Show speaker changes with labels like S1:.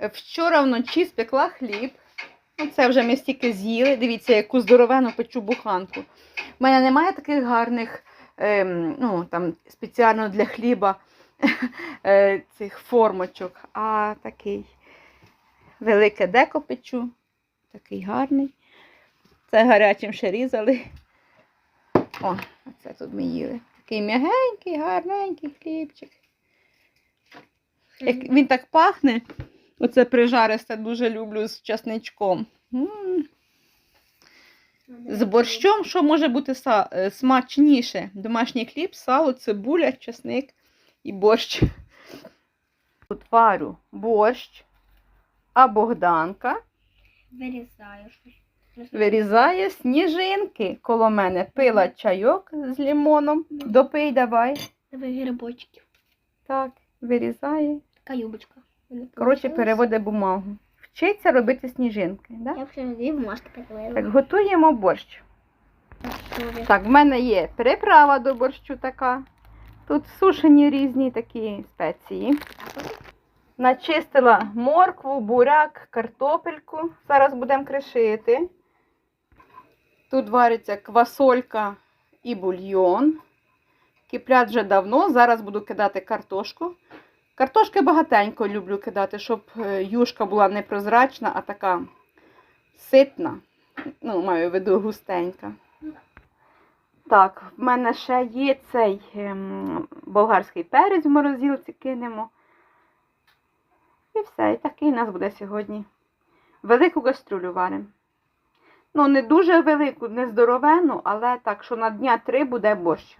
S1: Вчора вночі спекла хліб. Ну, це вже ми стільки з'їли. Дивіться, яку здоровену печу буханку. У мене немає таких гарних, ем, ну, там, спеціально для хліба е, цих формочок, а такий велике деко печу. Такий гарний. Це гарячим ще різали. О, оце тут ми їли. Такий м'ягенький, гарненький хлібчик. Як він так пахне, оце прижаристе дуже люблю з часничком. М. З борщом, що може бути е, смачніше? Домашній хліб, сало, цибуля, чесник і борщ. Тут варю борщ, а Богданка
S2: Вирізаю
S1: вирізає сніжинки коло мене. Пила чайок з лимоном. Допий давай.
S2: Давай грибочків.
S1: Так, вирізає.
S2: Така юбочка.
S1: Коротше, переводить бумагу. Вчиться робити сніжинки. Да?
S2: Я вже дві бумажки приклеїла.
S1: Так, готуємо борщ.
S2: Так.
S1: Так, в мене є приправа до борщу така. Тут сушені різні такі спеції. Начистила моркву, буряк, картопельку. Зараз будемо кришити. Тут вариться квасолька і бульйон. Киплять вже давно. Зараз буду кидати картошку. Картошки багатенько люблю кидати, щоб е, юшка була не прозрачна, а така ситна. Ну, маю в виду густенька. Так, в мене ще є цей ем, болгарський перець в морозилці кинемо. І все, і такий у нас буде сьогодні. Велику кастрюлю варимо. Ну, не дуже велику, не здоровену, але так, що на дня три буде борщ.